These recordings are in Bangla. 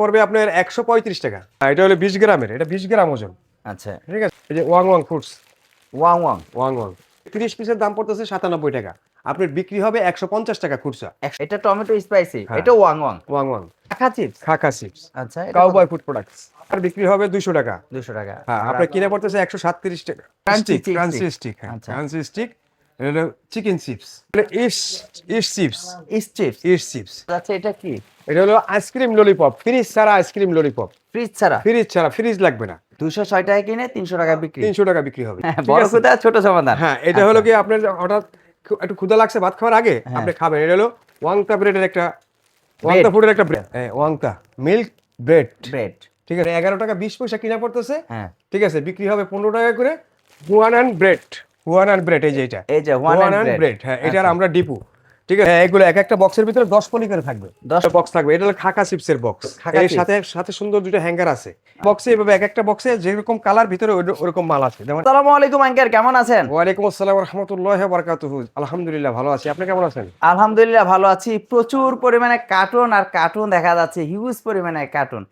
পড়বে আপনার একশো পঁয়ত্রিশ টাকা। এটা হলো বিশ গ্রামের এটা বিশ গ্রাম ওজন। আচ্ছা। ঠিক আছে? এই যে Wang Wang foods Wang Wang. Wang Wang. তিরিশ পিসের দাম পড়তেছে সাতানব্বই টাকা। আপনার বিক্রি হবে একশো পঞ্চাশ টাকা খুচরা। এটা টমেটো স্পাইসি হ্যাঁ। এটা ওয়াং ওয়াং। Wang Wang. কাঁচা চিপস? খাকা চিপস। আচ্ছা কাউবয় ফুড প্রোডাক্টস আর বিক্রি হবে দুশো টাকা। দুশো টাকা। হ্যাঁ আপনার কিনে পড়তেছে একশো সাতত্রিশ টাকা। Chips crunchy stick. Crunchy stick এটা চিকেন চিপস ইস ইস চিপস ইস চিপস ইস চিপস আচ্ছা এটা কি? এটা হলো আইসক্রিম ললিপপ ফ্রিজ ছাড়া আইসক্রিম ললিপপ ফ্রিজ ছাড়া? ফ্রিজ ছাড়া ফ্রিজ লাগবে না। দুশো ছয় টাকা কিনে তিনশো টাকা বিক্রি। তিনশো টাকা বিক্রি হবে। হ্যাঁ, বড় আছে? ছোট সমাধান। হ্যাঁ এটা হলো কি আপনার হঠাৎ একটু ক্ষুদা লাগছে ভাত খাওয়ার আগে হ্যাঁ। আপনি খাবেন। এটা হলো ওয়াংতা ব্রেডের একটা ওয়াংতা ফুডের একটা ব্রেড হ্যাঁ ওয়াংতা মিল্ক ব্রেড ব্রেড ঠিক আছে এগারো টাকা বিশ পয়সা কিনা পড়তেছে। হ্যাঁ। ঠিক আছে বিক্রি হবে পনেরো টাকা করে। One and bread one and bread এই যে এটা। এই যে and অ্যান্ড ব্রেড হ্যাঁ এটার আমরা ডিপু। ঠিক আছে হ্যাঁ, এগুলো এক একটা বক্সের ভিতরে দশ পলি করে থাকবে। দশ বক্স থাকবে এটা হলো খাকা চিপসের বক্স এর সাথে সাথে সুন্দর দুটো হ্যাঙ্গার আছে। বক্সে এভাবে এক একটা বক্সে যেরকম কালার ভিতরে ওরকম মাল আছে। যেমন আসসালামু আলাইকুম আঙ্কেল কেমন আছেন? ওয়ালাইকুম আসসালাম রহমতুল্লাহ বারকাতুহু আলহামদুলিল্লাহ ভালো আছি। আপনি কেমন আছেন? আলহামদুলিল্লাহ ভালো আছি। প্রচুর পরিমাণে কার্টুন আর কার্টুন দেখা যাচ্ছে। হিউজ পরিমাণে কার্টুন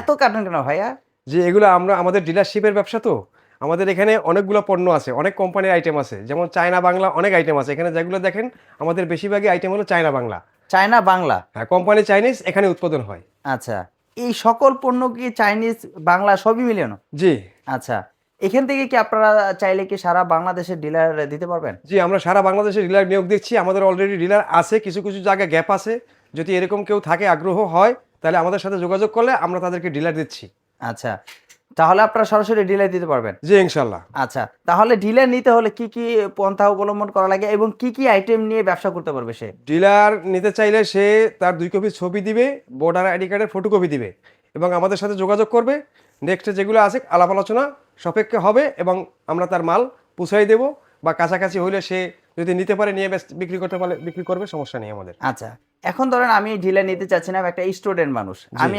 এত কার্টুন কেন ভাইয়া? যে এগুলো আমরা আমাদের ডিলারশিপের ব্যবসা তো। আমাদের এখানে অনেকগুলো পণ্য আছে অনেক কোম্পানির আইটেম আছে। যেমন চায়না বাংলা অনেক আইটেম আছে। এখানে যেগুলো দেখেন আমাদের বেশিরভাগই আইটেম হলো চায়না বাংলা। চায়না বাংলা? হ্যাঁ কোম্পানি চাইনিজ এখানে উৎপাদন হয়। আচ্ছা এই সকল পণ্য কি চাইনিজ বাংলা সবই মিলিয়ন জি। আচ্ছা এখান থেকে কি আপনারা চাইলে কি সারা বাংলাদেশের ডিলার দিতে পারবেন? জি আমরা সারা বাংলাদেশের ডিলার নিয়োগ দিচ্ছি। আমাদের অলরেডি ডিলার আছে কিছু কিছু জায়গায় গ্যাপ আছে। যদি এরকম কেউ থাকে আগ্রহ হয় তাহলে আমাদের সাথে যোগাযোগ করলে আমরা তাদেরকে ডিলার দিচ্ছি। আচ্ছা তাহলে আপনারা সরাসরি ডিলার দিতে পারবেন। জি ইনশাল্লাহ আচ্ছা তাহলে ডিলার নিতে হলে কি কি পন্থা অবলম্বন করা লাগে এবং কি কি আইটেম নিয়ে ব্যবসা করতে পারবে সে? ডিলার নিতে চাইলে সে তার দুই কপি ছবি দিবে ভোটার আইডি কার্ডের ফটোকপি দিবে এবং আমাদের সাথে যোগাযোগ করবে। নেক্সটে যেগুলো আছে আলাপ আলোচনা সাপেক্ষে হবে এবং আমরা তার মাল পুষাই দেব বা কাছাকাছি হইলে সে যদি নিতে পারে নিয়ে বিক্রি করতে পারে বিক্রি করবে সমস্যা নেই আমাদের। আচ্ছা। এখন ধরেন আমি ডিলার নিতে চাচ্ছি না একটা স্টুডেন্ট মানুষ। আমি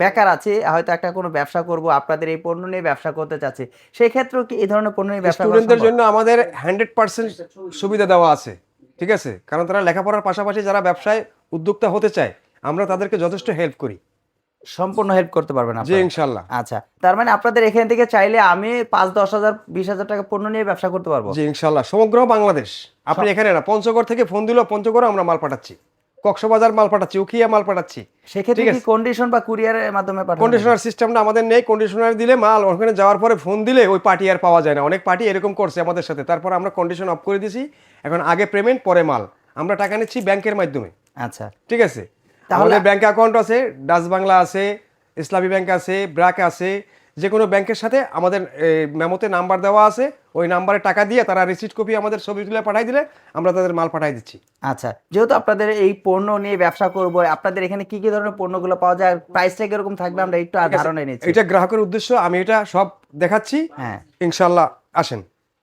বেকার আছি হয়তো একটা কোনো ব্যবসা করব আপনাদের এই পণ্য নিয়ে ব্যবসা করতে চাচ্ছি। সেই ক্ষেত্রে কি এই ধরনের পণ্য নিয়ে ব্যবসা স্টুডেন্টদের জন্য আমাদের হান্ড্রেড পার্সেন্ট সুবিধা দেওয়া আছে ঠিক আছে? কারণ তারা লেখাপড়ার পাশাপাশি যারা ব্যবসায় উদ্যোক্তা হতে চায় আমরা তাদেরকে যথেষ্ট হেল্প করি। সম্পূর্ণ হেল্প করতে পারবেন জি? ইনশাল্লাহ আচ্ছা তার মানে আপনাদের এখান থেকে চাইলে আমি পাঁচ দশ হাজার বিশ হাজার টাকা পণ্য নিয়ে ব্যবসা করতে পারব। জি ইনশাল্লাহ সমগ্র বাংলাদেশ। আপনি এখানে না পঞ্চগড় থেকে ফোন দিলেও পঞ্চগড়ে আমরা মাল পাঠাচ্ছি। কক্সবাজার মাল পাঠাচ্ছি উখিয়া মাল পাঠাচ্ছি। সেক্ষেত্রে কি কন্ডিশন বা কুরিয়ারের মাধ্যমে কন্ডিশনার সিস্টেমটা আমাদের নেই। কন্ডিশনার দিলে মাল ওখানে যাওয়ার পরে ফোন দিলে ওই পার্টি আর পাওয়া যায় না। অনেক পার্টি এরকম করছে আমাদের সাথে। তারপর আমরা কন্ডিশন অফ করে দিছি এখন আগে পেমেন্ট পরে মাল। আমরা টাকা নিচ্ছি ব্যাংকের মাধ্যমে। আচ্ছা। ঠিক আছে? তাহলে- ব্যাংক অ্যাকাউন্ট আছে ডাচ বাংলা আছে ইসলামী ব্যাংক আছে ব্র্যাক আছে। যে কোনো ব্যাংকের সাথে আমাদের মেমোতে নাম্বার দেওয়া আছে ওই নাম্বারে টাকা দিয়ে তারা রিসিট কপি আমাদের ছবি তুলে পাঠাই দিলে আমরা তাদের মাল পাঠাই দিচ্ছি। আচ্ছা যেহেতু আপনাদের এই পণ্য নিয়ে ব্যবসা করব আপনাদের এখানে কি কি ধরনের পণ্যগুলো পাওয়া যায় প্রাইসটা কীরকম থাকবে আমরা একটু ধারণা নিচ্ছি। এটা গ্রাহকের উদ্দেশ্য আমি এটা সব দেখাচ্ছি হ্যাঁ। ইনশাল্লাহ আসেন।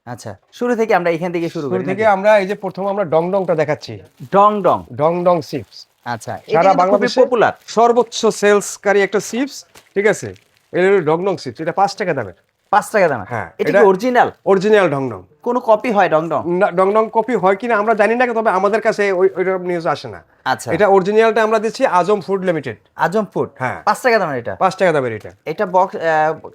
আচ্ছা শুরু থেকে আমরা এখান থেকে শুরু শুরু করি থেকে আমরা এই যে প্রথম আমরা ডং ডংটা দেখাচ্ছি। ডং ডং। ডং ডং চিপস। আচ্ছা সারা বাংলাদেশে পপুলার সর্বোচ্চ সেলসকারী একটা চিপস ঠিক আছে? এটা হলো চিপস এটা পাঁচ টাকা দামের। পাঁচ টাকা দাম হ্যাঁ, এটা কি অরিজিনাল অরিজিনাল কোনো কপি হয় কপি হয় কিনা আমরা জানি না তবে আমাদের কাছে ওই ওইরকম নিউজ আসে না। আচ্ছা। এটা অরিজিনালটা আমরা দিচ্ছি Azam food limited Azam food হ্যাঁ। পাঁচ টাকা দামের এটা? পাঁচ টাকা দামের এটা। এটা বক্স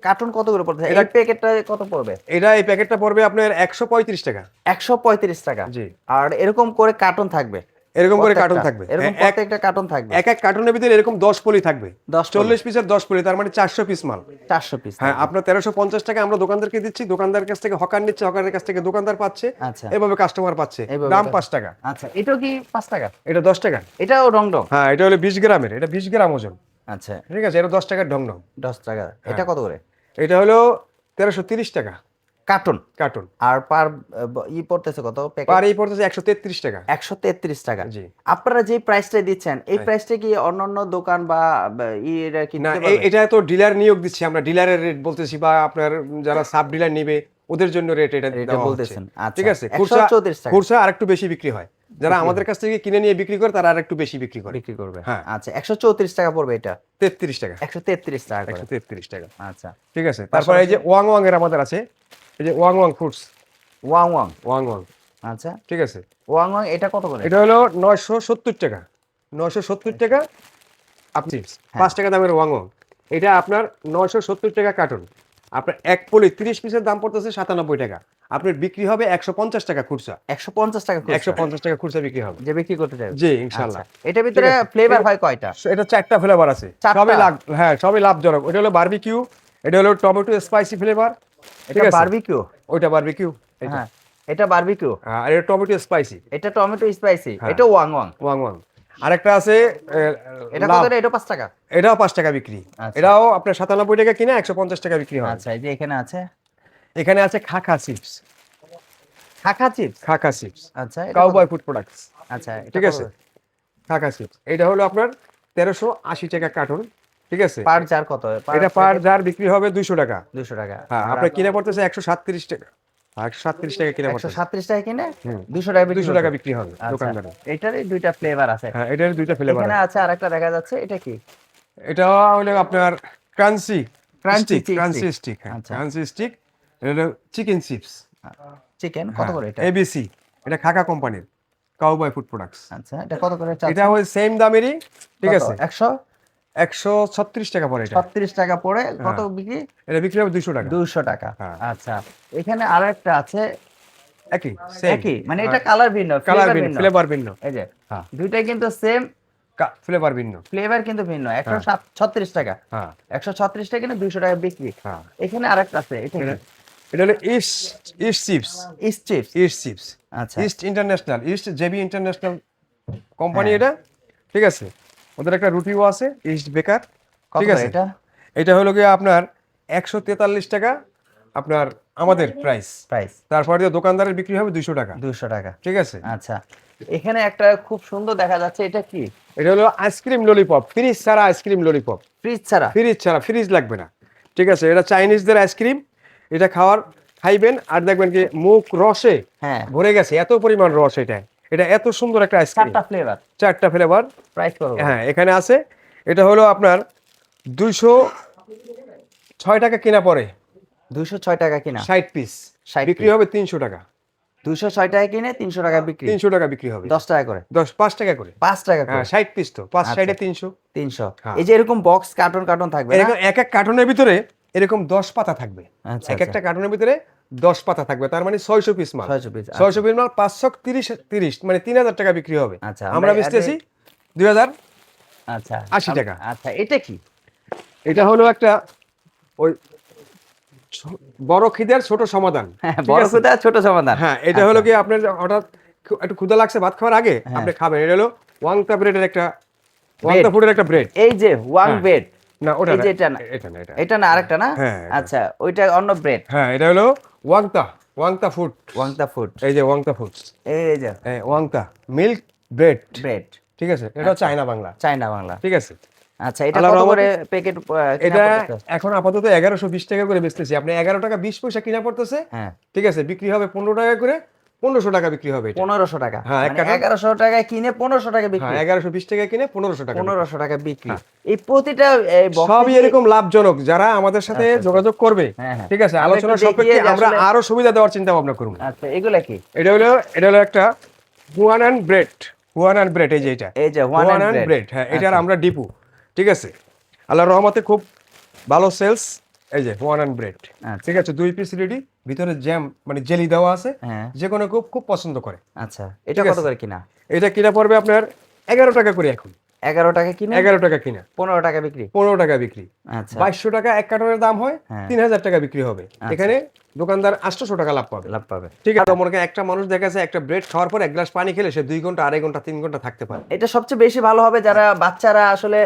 কার্টুন কত করে পড়বে? এটা এটা- প্যাকেটটা কত পড়বে? এটা এই প্যাকেটটা পড়বে আপনার একশো পঁয়ত্রিশ টাকা। একশো পঁয়ত্রিশ টাকা। জি। আর এরকম করে কার্টুন থাকবে? এরকম করে। কার্টুন থাকবে। এরকম হ্যাঁ, প্রত্যেকটা কার্টুন থাকবে। এক এক কার্টুনের ভিতরে এরকম দশ পলি থাকবে। 10 পলি। চল্লিশ পিসের দশ পলি তার মানে চারশো পিস মাল। চারশো পিস হ্যাঁ আপনার তেরোশো পঞ্চাশ টাকা আমরা দোকানদারকে দিচ্ছি দোকানদার কাছ থেকে হকার নিচ্ছে হকারের কাছ থেকে দোকানদার পাচ্ছে আচ্ছা। এভাবে কাস্টমার পাচ্ছে। দাম কা- পাঁচ টাকা। আচ্ছা এটাও কি পাঁচ টাকা? এটা দশ টাকা। এটাও রং ডং হ্যাঁ এটা হলো বিশ গ্রামের এটা বিশ গ্রাম ওজন। আচ্ছা। ঠিক আছে এটা দশ টাকার ঢং ঢং দশ টাকা। হ্যাঁ। এটা কত করে? এটা হলো তেরোশো তিরিশ টাকা। কার্টুন কার্টুন আর পার ই পড়তেছে কত? পার ই পড়তেছে একশো তেত্রিশ টাকা। একশো তেত্রিশ টাকা। জি। আপনারা যে প্রাইসটা দিচ্ছেন এই প্রাইসটা কি অন্যান্য দোকান বা এরা কি না? এটা তো ডিলার নিয়োগ দিচ্ছি আমরা। ডিলারের রেট বলতেছি বা আপনার যারা সাব ডিলার নিবে ওদের জন্য রেট এটা দেওয়া বলতেছেন। আচ্ছা। ঠিক আছে? 134 টাকা। খুচরা আর একটু বেশি বিক্রি হয়। যারা আমাদের কাছ থেকে কিনে নিয়ে বিক্রি করে তারা আর একটু বেশি বিক্রি করে। বিক্রি করবে। হ্যাঁ। আচ্ছা একশো চৌত্রিশ টাকা পড়বে এটা? তেত্রিশ টাকা। একশো তেত্রিশ টাকা একশো তেত্রিশ টাকা। আচ্ছা। ঠিক আছে? তারপরে এই যে ওয়াং ওয়াং এর আমাদের আছে। এই যে Wang Wang foods Wang Wang. Wang Wang. আচ্ছা। ঠিক আছে? ওয়াং ওয়াং এটা কত করে? এটা হলো নয়শো সত্তর টাকা। নয়শো সত্তর টাকা আপনি পাঁচ টাকা দামের ওয়াংও এটা আপনার নয়শো সত্তর টাকা কার্টন। আপনার এক পলি তিরিশ পিসের দাম পড়তেছে সাতানব্বই টাকা। আপনার বিক্রি হবে একশো পঞ্চাশ টাকা খুচরা। একশো পঞ্চাশ টাকা। একশো পঞ্চাশ টাকা খুচরা বিক্রি হবে। যে বিক্রি করতে চাই জি ইনশাল্লাহ এটার ভিতরে ফ্লেভার হয় কয়টা? এটা চারটা ফ্লেভার আছে? সবই লাভ হ্যাঁ সবই লাভজনক। ওটা হলো বারবিকিউ এটা হলো টমেটো স্পাইসি ফ্লেভার এটা বারবিকিউ ওইটা বারবিকিউ হ্যাঁ এটা বারবিকিউ আর এটা টমেটো স্পাইসি এটা টমেটো স্পাইসি হ্যাঁ। এটা ওয়াং ওয়াং? Wang Wang. আরেকটা আছে এটা কত এটা? পাঁচ টাকা। এটাও পাঁচ টাকা বিক্রি। আচ্ছা। এটাও আপনার সাতানব্বই টাকা কিনে একশো পঞ্চাশ টাকা বিক্রি হয়। আচ্ছা এই যে এখানে আছে? এখানে আছে খাখা চিপস। খাখা চিপস? খাখা চিপস। আচ্ছা কাউবয় ফুড প্রোডাক্টস আচ্ছা ঠিক আছে? খাখা চিপস। এটা হলো আপনার তেরোশো আশি টাকা কার্টন। ঠিক আছে? পার জার কত? এটা পার জার বিক্রি হবে দুইশো টাকা। 200 টাকা। হ্যাঁ আপনার কিনে পড়তেছে একশো সাতত্রিশ টাকা। একশো সাতত্রিশ টাকা কিনে একশো পড়তেছে সাতত্রিশ টাকা কিনে হুম। দুশো টাকা দুশো টাকা বিক্রি হবে দোকানদারে এটারই দুইটা ফ্লেভার আছে। হ্যাঁ এটার দুইটা ফ্লেভার এখানে আছে। আরেকটা দেখা যাচ্ছে এটা কি? এটা হলো আপনার ক্রাঞ্চি Crunchy ক্রাঞ্চি স্টিক হ্যাঁ। ক্রাঞ্চি স্টিক এটা হলো চিকেন চিপস চিকেন হ্যাঁ। কত করে এটা? এবিসি এটা খাকা কোম্পানির কাউবয় ফুড প্রোডাক্টস আচ্ছা এটা কত করে এটা ওই সেম দামেরই ঠিক আছে? একশো? একশো ছত্রিশ টাকা পড়ে এটা। ছত্রিশ টাকা পড়ে কত বিক্রি? এটা বিক্রি হবে দুইশো টাকা। দুইশো টাকা। হ্যাঁ। আচ্ছা এখানে আরেকটা আছে। একই একই? মানে এটা কালার ভিন্ন কালার ভিন্ন ফ্লেভার ভিন্ন। এই যে হ্যাঁ। দুইটাই কিন্তু সেম ফ্লেভার ভিন্ন। ফ্লেভার কিন্তু ভিন্ন একশো ছত্রিশ টাকা। হ্যাঁ। একশো ছত্রিশ টাকা কিন্তু দুইশো টাকা বিক্রি। হ্যাঁ। এখানে আরেকটা আছে এটা- এটা হলো East East chips East chips East chips আচ্ছা। East International East JB International company এটা। ঠিক আছে? ওদের একটা রুটিও আছে ইস্ট বেকার। ঠিক আছে? এটা? এটা হলো গিয়ে আপনার একশো তেতাল্লিশ টাকা আপনার আমাদের প্রাইস প্রাইস তারপর দিয়ে দোকানদারের বিক্রি হবে দুইশো টাকা। দুইশো টাকা। ঠিক আছে? আচ্ছা। এখানে একটা খুব সুন্দর দেখা যাচ্ছে এটা কি? এটা হলো আইসক্রিম ললিপপ ফ্রিজ ছাড়া আইসক্রিম ললিপপ ফ্রিজ ছাড়া? ফ্রিজ ছাড়া ফ্রিজ লাগবে না। ঠিক আছে? এটা চাইনিজদের আইসক্রিম এটা খাওয়ার খাইবেন আর দেখবেন কি মুখ রসে হ্যাঁ। ভরে গেছে এত পরিমাণ রস এটা। এটা এত সুন্দর একটা আইসক্রিম চারটা ফ্লেভার চারটা ফ্লেভার প্রাইস কত? হ্যাঁ এখানে আছে। এটা হলো আপনার দুইশো ছয় টাকা কিনা পরে। দুইশো ছয় টাকা কিনা। ষাট পিস 60 বিক্রি হবে তিনশো টাকা। দুইশো ছয় টাকা কিনে তিনশো টাকা বিক্রি। তিনশো টাকা বিক্রি হবে। দশ টাকা করে। দশ পাঁচ টাকা করে। পাঁচ টাকা হ্যাঁ করে ষাট পিস তো। পাঁচ আচ্ছা। সাইডে তিনশো। তিনশো। হ্যাঁ। এই যে এরকম বক্স কার্টন কার্টন থাকবে এক এক কার্টুনের ভিতরে এরকম দশ পাতা থাকবে। আচ্ছা এক একটা কার্টুনের ভিতরে দশ পাতা থাকবে তার মানে ছয়শো পিস মাল 600 piece, আচ্ছা। ছয়শো পিস মাল পাঁচশো তিরিশ তিরিশ মানে তিন হাজার টাকা বিক্রি হবে আচ্ছা, আমরা বেচতেছি দুই হাজার আচ্ছা 80 টাকা। আচ্ছা এটা কি এটা হলো একটা ওই বড় খিদের ছোট সমাধান হ্যাঁ, বড়? ছোট সমাধান হ্যাঁ এটা হলো কি আপনার হঠাৎ একটু ক্ষুদা লাগছে ভাত খাওয়ার আগে হ্যাঁ। আপনি খাবেন এটা হলো ওয়াংটা ব্রেডের একটা ওয়াংটা ফুডের একটা ব্রেড এই যে হ্যাঁ। ব্রেড না ওটা এই যে এটা না। এটা না এটা না। আরেকটা না? হ্যাঁ, আচ্ছা ওইটা অন্য ব্রেড হ্যাঁ এটা হলো ওয়াংতা ওয়াংতা ফুড ওয়াংটা ফুড এই যে ওয়াংতা ফুড এই যে। ওয়াংতা মিল্ক ব্রেড ব্রেড ঠিক আছে এটা চায়না বাংলা। চাইনা বাংলা। ঠিক আছে। আচ্ছা এটা কত করে প্যাকেট এটা এখন আপাতত এগারোশো বিশ টাকা করে বেচতেছি। আপনি এগারো টাকা বিশ পয়সা কিনা পড়তেছে। হ্যাঁ। ঠিক আছে বিক্রি হবে পনেরো টাকা করে। পনেরোশো টাকা বিক্রি হবে পনেরোশো টাকা। হ্যাঁ, মানে এগারোশো টাকায় কিনে পনেরোশো টাকা বিক্রি। হ্যাঁ এগারোশো বিশ টাকা কিনে পনেরোশো টাকা পনেরোশো টাকা বিক্রি। এই প্রতিটা এই এ সবই এরকম লাভজনক। যারা আমাদের সাথে যোগাযোগ করবে হ্যাঁ, হ্যাঁ। ঠিক আছে? আলোচনা সাপেক্ষে আমরা আরও সুবিধা দেওয়ার চিন্তা ভাবনা করব আচ্ছা এগুলা কি? এটা হলো এটা হলো একটা হুয়ান অ্যান্ড ব্রেড হুয়ান অ্যান্ড ব্রেড এই যে এটা। এই যে and অ্যান্ড ব্রেড হ্যাঁ এটার আমরা ডিপু ঠিক আছে? আল্লাহর রহমতে খুব ভালো সেলস এই যে ওয়ান অ্যান্ড ব্রেড আচ্ছা। ঠিক আছে? দুই পিস রেডি ভিতরে জ্যাম মানে জেলি দেওয়া আছে হ্যাঁ। যে কোনো খুব খুব পছন্দ করে। আচ্ছা এটা কত করে কিনা? এটা কিনা পড়বে আপনার এগারো টাকা করে এখন। এগারো টাকা কিনে? এগারো টাকা কিনা। পনেরো টাকা বিক্রি? পনেরো টাকা বিক্রি। আচ্ছা। বাইশশো টাকা এক কার্টনের দাম হয় হ্যাঁ। তিন হাজার টাকা বিক্রি হবে। এখানে দোকানদার আটশোশো টাকা লাভ পাবে। লাভ পাবে। ঠিক আছে? মনে করেন একটা মানুষ দেখা যাচ্ছে একটা ব্রেড খাওয়ার পর এক গ্লাস পানি খেলে সে দুই ঘণ্টা আড়াই ঘণ্টা তিন ঘণ্টা থাকতে পারে। এটা সবচেয়ে বেশি ভালো হবে যারা বাচ্চারা আসলে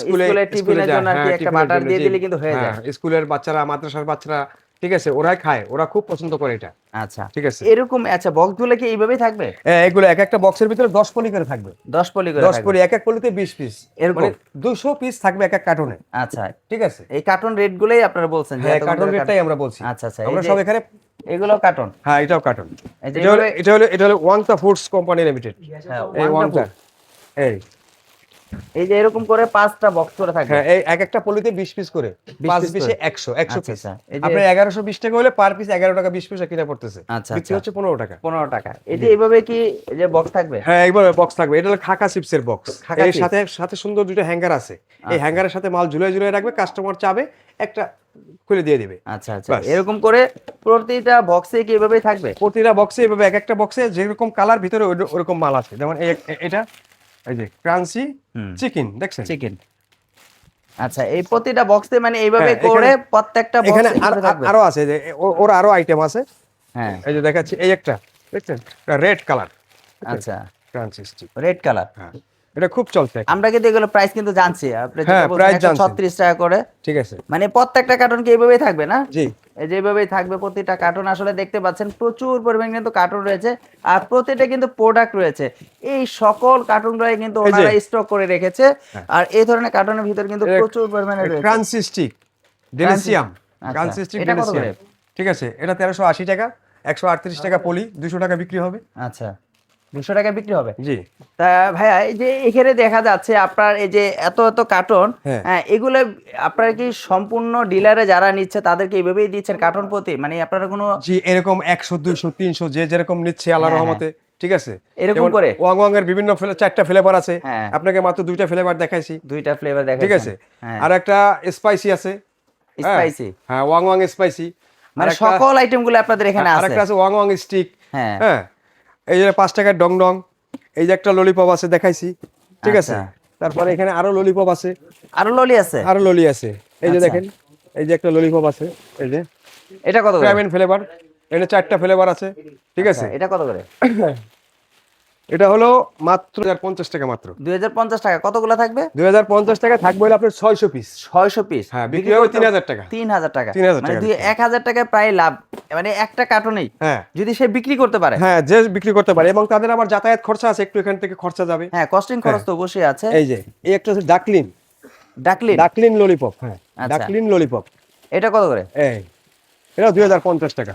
স্কুলে টিফিনের জন্য হ্যাঁ, একটা বাটার দিয়ে দিলে কিন্তু হয়ে যায়। স্কুলের বাচ্চারা মাদ্রাসার বাচ্চারা ঠিক আছে? ওরাই খায়। ওরা খুব পছন্দ করে এটা। আচ্ছা। ঠিক আছে? এরকম আচ্ছা বক্সগুলো কি এইভাবেই থাকবে? হ্যাঁ, এগুলো এক একটা বক্সের ভিতরে দশ পলি করে থাকবে। দশ পলি করে দশ থাকবে। পলি এক এক পলিতে বিশ পিস এরকম? মানে দুশো পিস থাকবে এক এক কার্টুনে আচ্ছা। ঠিক আছে? এই কার্টন রেট গুলোই আপনারা বলছেন যে হ্যাঁ কার্টুন করে রেটটাই আমরা বলছি। আচ্ছা, আচ্ছা, আমরা সব এখানে এগুলো কার্টন হ্যাঁ এটাও কার্টুন এই যে এটা হলো এটা হলো এটা হলো ওয়াংতা ফুডস কোম্পানি লিমিটেড হ্যাঁ, এই ওয়াংতা এই। এই যে এরকম করে পাঁচটা বক্স করে থাকবে। হ্যাঁ এই এক একটা পলিতে বিশ পিস করে। 20 পাঁচ পিসে করে। একশো একশো আচ্ছা, পিস আচ্ছা। এই যে- এগারোশো বিশ টাকা হলে পার পিস এগারো টাকা বিশ পয়সা কিনা পড়তেছে। আচ্ছা, বিক্রি আচ্ছা। হচ্ছে পনেরো টাকা। পনেরো টাকা। এই যে এইভাবে কি যে বক্স থাকবে? হ্যাঁ একবার বক্স থাকবে। এটা হলো খাকা চিপসের বক্স এর সাথে সাথে সুন্দর দুটো হ্যাঙ্গার আছে। এই হ্যাঙ্গারের সাথে মাল ঝুলে ঝুলে রাখবে কাস্টমার চাবে একটা খুলে দিয়ে দিবে। আচ্ছা আচ্ছা। এরকম করে প্রতিটা বক্সে কি এভাবেই থাকবে? প্রতিটা বক্সে এভাবে এক একটা বক্সে যেরকম কালার ভিতরে ওরকম মাল আছে। যেমন এটা এই যে ক্রাঞ্চি চিকেন দেখছেন? চিকেন। আচ্ছা এই প্রতিটা বক্সে মানে এইভাবে হ্যাঁ, করে প্রত্যেকটা এখানে বক্সে আর- আর- আরও আছে যে ও- ওর আরও আইটেম আছে। হ্যাঁ। এই যে দেখাচ্ছি এই একটা দেখছেন? রেড কালার আচ্ছা। ক্রাঞ্চি রেড কালার হ্যাঁ। এটা খুব চলছে আমরা কিন্তু এগুলো প্রাইস কিন্তু জানছি। আপনি হ্যাঁ, জানছি। টাকা করে। ঠিক আছে। মানে প্রত্যেকটা কার্টুন কি এইভাবেই থাকবে না? জি। এই যে থাকবে প্রতিটা কার্টুন আসলে দেখতে পাচ্ছেন প্রচুর পরিমাণে কিন্তু কার্টুন রয়েছে আর প্রতিটা কিন্তু প্রোডাক্ট রয়েছে। এই সকল কার্টুনগুলাই কিন্তু ওনারা স্টক করে রেখেছে। আর এই ধরনের কার্টুনের ভিতর কিন্তু প্রচুর পরিমাণে রয়েছে। ক্রাঞ্চি স্টিক ডেলিসিয়াম ক্রাঞ্চি স্টিক এটা কত ডেলিসিয়াম ঠিক আছে। এটা তেরোশো আশি টাকা একশো আটত্রিশ টাকা পলি দুশো টাকা বিক্রি হবে। আচ্ছা। দুশো টাকা বিক্রি হবে। জি। তা ভাইয়া এই যে এখানে দেখা যাচ্ছে আপনার এই যে এত এত কার্টন হ্যাঁ। হ্যাঁ এগুলো আপনার কি সম্পূর্ণ ডিলারে যারা নিচ্ছে তাদেরকে এইভাবেই দিচ্ছেন কার্টন প্রতি? মানে আপনারা কোনো জি এরকম একশো দুইশো তিনশো যে যেরকম নিচ্ছে আল্লাহ হ্যাঁ, রহমতে ঠিক আছে? এরকম করে? ওয়াং ওয়াং এর বিভিন্ন চারটা ফ্লেভার আছে। হ্যাঁ। আপনাকে মাত্র দুইটা ফ্লেভার দেখাইছি। দুইটা ফ্লেভার দেখা ঠিক আছে? হ্যাঁ। আর একটা স্পাইসি আছে। হ্যাঁ। স্পাইসি হ্যাঁ ওয়াং ওয়াং স্পাইসি মানে সকল আইটেমগুলো আপনাদের এখানে আছে আর একটা আছে ওয়াং ওয়াং স্টিক হ্যাঁ। হ্যাঁ। এই যে পাঁচ টাকার ডং ডং এই যে একটা ললিপপ আছে দেখাইছি ঠিক আছে? আচ্ছা। তারপরে এখানে আরও ললিপপ আছে। আরও ললি আছে? আরও ললি আছে। এই যে আচ্ছা। দেখেন এই যে একটা ললিপপ আছে এই যে। এটা কত করে? ফ্লেভার এটা চারটা ফ্লেভার আছে ঠিক আছে? আচ্ছা, এটা কত করে? এটা হলো মাত্র হাজার পঞ্চাশ টাকা মাত্র। দুই হাজার পঞ্চাশ টাকা কতগুলো থাকবে? দুই হাজার পঞ্চাশ টাকা থাকবে হলে আপনার ছয়শো পিস ছয়শো পিস হ্যাঁ বিক্রি হবে তিন হাজার টাকা। তিন হাজার টাকা। 3000 মানে টাকা দুই এক হাজার টাকায় প্রায় লাভ। মানে একটা কার্টুনেই হ্যাঁ। যদি সে বিক্রি করতে পারে। হ্যাঁ যে বিক্রি করতে পারে এবং তাদের আবার যাতায়াত খরচা আছে একটু এখান থেকে খরচা যাবে। হ্যাঁ কস্টিং খরচ তো অবশ্যই আছে। এই যে এই একটা হচ্ছে ডাকলিন ডাকলিন ডাকলিন ললিপপ হ্যাঁ। আচ্ছা। ডাকলিন ললিপপ এটা কত করে? এই এটা দুই হাজার পঞ্চাশ টাকা।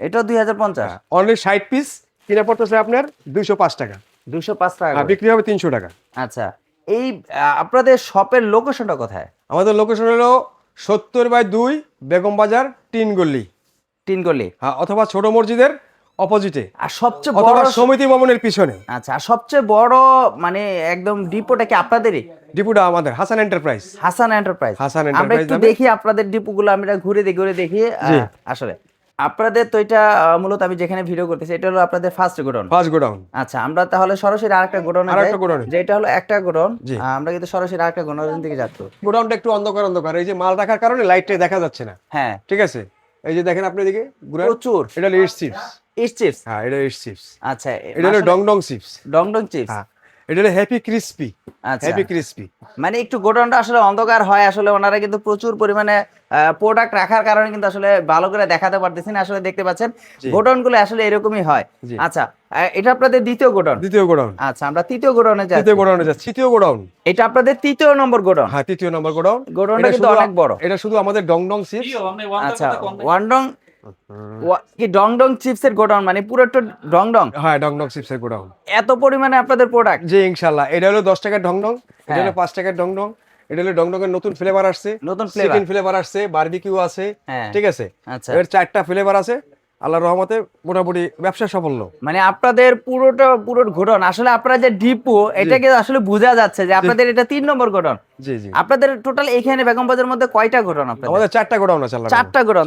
এটা দুই হাজার পঞ্চাশ অনলি ষাট পিস কিনা পড়তেছে আপনার? দুইশো পাঁচ টাকা। দুশো পাঁচ টাকা বিক্রি হবে তিনশো টাকা। আচ্ছা এই আপনাদের শপের লোকেশনটা কোথায়? আমাদের লোকেশন হলো সত্তর বাই দুই বেগম বাজার তিন গল্লি তিন গলি। হ্যাঁ অথবা ছোট মসজিদের অপোজিটে আর সবচেয়ে বড় সমিতি ভবনের পিছনে। আচ্ছা আর সবচেয়ে বড় মানে একদম ডিপোটা কি আপনাদেরই? ডিপোটা আমাদের হাসান এন্টারপ্রাইজ হাসান এন্টারপ্রাইজ হাসান আমরা একটু দেখি আপনাদের ডিপোগুলো আমরা ঘুরে দেখি ঘুরে দেখি আসলে। আপনাদের তো এটা মূলত আমি যেখানে ভিডিও করতেছি এটা হলো আপনাদের ফার্স্ট গোডাউন। First godown. আচ্ছা আমরা তাহলে সরাসরি আরেকটা গোডাউনে আরেকটা গোডাউনে। যেটা হলো একটা গোডাউন। আমরা কিন্তু সরাসরি আরেকটা গোডাউন দিকে যাচ্ছি। গোডাউনটা একটু অন্ধকার অন্ধকার। এই যে মাল রাখার কারণে লাইটটা দেখা যাচ্ছে না। হ্যাঁ। ঠিক আছে? এই যে দেখেন আপনি এদিকে প্রচুর। এটা হলো ইট চিপস ইস্ট চিপস হ্যাঁ এটা ইট চিপস আচ্ছা এটা হলো Dong Dong chips Dong Dong chips হ্যাঁ। এটা হলো হ্যাপি ক্রিস্পি আচ্ছা। হ্যাপি ক্রিস্পি মানে একটু গোডাউনটা আসলে অন্ধকার হয় আসলে ওনারা কিন্তু প্রচুর পরিমাণে প্রোডাক্ট রাখার কারণে কিন্তু আসলে ভালো করে দেখাতে পারতেছি না আসলে দেখতে পাচ্ছেন। গোডাউনগুলো আসলে এরকমই হয়। আচ্ছা আহ, এটা আপনাদের দ্বিতীয় গোডাউন? দ্বিতীয় গোডাউন। আচ্ছা আমরা তৃতীয় গোডাউনে যাচ্ছি। তৃতীয় গোডাউনে যাচ্ছে। তৃতীয় গোডাউন। এটা আপনাদের তৃতীয় নম্বর গোডাউন। হ্যাঁ তৃতীয় নম্বর গোডাউন। গোডাউনটা কিন্তু অনেক বড়। এটা শুধু আমাদের ডং ডং চিপস আচ্ছা ওয়ানডং ওয়া- কি ডং ডং চিপসের গোডাউন? মানে পুরো একটা ডং ডং? হ্যাঁ ডং ডং চিপসের গোডাউন। এত পরিমাণে আপনাদের প্রোডাক্ট জি ইনশাল্লাহ। এটা হলো দশ টাকার ডং ডং এটা হ্যাঁ। হলো পাঁচ টাকার ডং ডং এটা হলো ডং ডং এর নতুন ফ্লেভার আসছে। নতুন flavor। চিকেন ফ্লেভার আসছে বারবিকিউ আছে হ্যাঁ। ঠিক আছে? আচ্ছা। এর চারটা ফ্লেভার আছে আল্লাহর রহমতে মোটামুটি ব্যবসা সাফল্য। মানে আপনাদের পুরোটা পুরো গোডাউন আসলে আপনারা যে ডিপো এটাকে আসলে বোঝা যাচ্ছে যে আপনাদের এটা তিন নম্বর গোডাউন। জি জি। আপনাদের টোটাল এখানে বেগম বাজার মধ্যে কয়টা গোডাউন আপনাদের? আমাদের চারটা গোডাউন আছে চারটা গোডাউন।